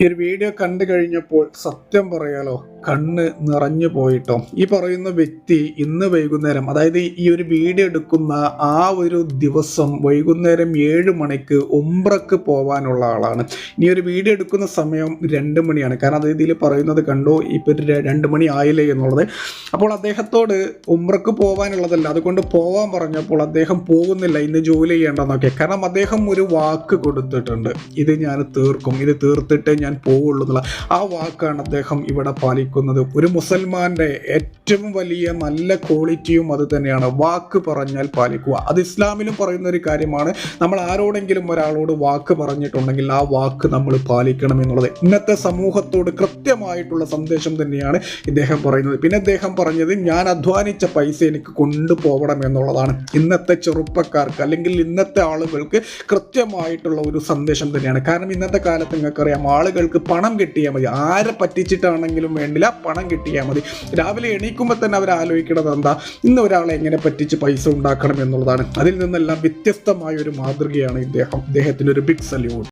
ഈ ഒരു വീഡിയോ കണ്ടു കഴിഞ്ഞപ്പോൾ സത്യം പറയാലോ കണ്ണ് നിറഞ്ഞു പോയിട്ടോ. ഈ പറയുന്ന വ്യക്തി ഇന്ന് വൈകുന്നേരം അതായത് ഈ ഒരു വീഡിയോ എടുക്കുന്ന ആ ഒരു ദിവസം വൈകുന്നേരം ഏഴ് മണിക്ക് ഉംറക്ക് പോവാനുള്ള ആളാണ്. ഇനി ഒരു വീഡിയോ എടുക്കുന്ന സമയം രണ്ട് മണിയാണ്. കാരണം അത് ഇതിൽ പറയുന്നത് കണ്ടു ഇപ്പം രണ്ട് മണി ആയില്ലേ എന്നുള്ളത്. അപ്പോൾ അദ്ദേഹത്തോട് ഉംറക്ക് പോവാനുള്ളതല്ല അതുകൊണ്ട് പോവാൻ പറഞ്ഞപ്പോൾ അദ്ദേഹം പോകുന്നില്ല ഇന്ന് ജോലി ചെയ്യേണ്ടെന്നൊക്കെ. കാരണം അദ്ദേഹം ഒരു വാക്ക് കൊടുത്തിട്ടുണ്ട്. ഇത് ഞാൻ തീർക്കും ഇത് തീർത്തിട്ട് ഞാൻ പോവുള്ളൂ എന്നുള്ള ആ വാക്കാണ് അദ്ദേഹം ഇവിടെ പാലിക്കുന്നത്. ഒരു മുസൽമാന്റെ ഏറ്റവും വലിയ നല്ല ക്വാളിറ്റിയും അത് തന്നെയാണ്. വാക്ക് പറഞ്ഞാൽ പാലിക്കുക. അത് ഇസ്ലാമിലും പറയുന്ന ഒരു കാര്യമാണ്. നമ്മൾ ആരോടെങ്കിലും ഒരാളോട് വാക്ക് പറഞ്ഞിട്ടുണ്ടെങ്കിൽ ആ വാക്ക് നമ്മൾ പാലിക്കണം എന്നുള്ളത്. ഇന്നത്തെ സമൂഹത്തോട് കൃത്യമായിട്ടുള്ള സന്ദേശം തന്നെയാണ് ഇദ്ദേഹം പറയുന്നത്. പിന്നെ അദ്ദേഹം പറഞ്ഞത് ഞാൻ അധ്വാനിച്ച പൈസ എനിക്ക് കൊണ്ടുപോകണം എന്നുള്ളതാണ്. ഇന്നത്തെ ചെറുപ്പക്കാർക്ക് അല്ലെങ്കിൽ ഇന്നത്തെ ആളുകൾക്ക് കൃത്യമായിട്ടുള്ള ഒരു സന്ദേശം തന്നെയാണ്. കാരണം ഇന്നത്തെ കാലത്ത് നിങ്ങൾക്കറിയാം ആളുകൾക്ക് പണം കിട്ടിയാൽ മതി. ആരെ പറ്റിച്ചിട്ടാണെങ്കിലും വേണ്ടില്ല പണം കിട്ടിയാൽ മതി. രാവിലെ എണീക്കുമ്പോൾ തന്നെ അവർ ആലോചിക്കണത് എന്താ? ഇന്ന് ഒരാളെ എങ്ങനെ പറ്റിച്ച് പൈസ ഉണ്ടാക്കണം എന്നുള്ളതാണ്. അതിൽ നിന്നെല്ലാം വ്യത്യസ്തമായ ഒരു മാതൃകയാണ് ഇദ്ദേഹം. ഇദ്ദേഹത്തിന്റെ ഒരു ബിഗ് സല്യൂട്ട്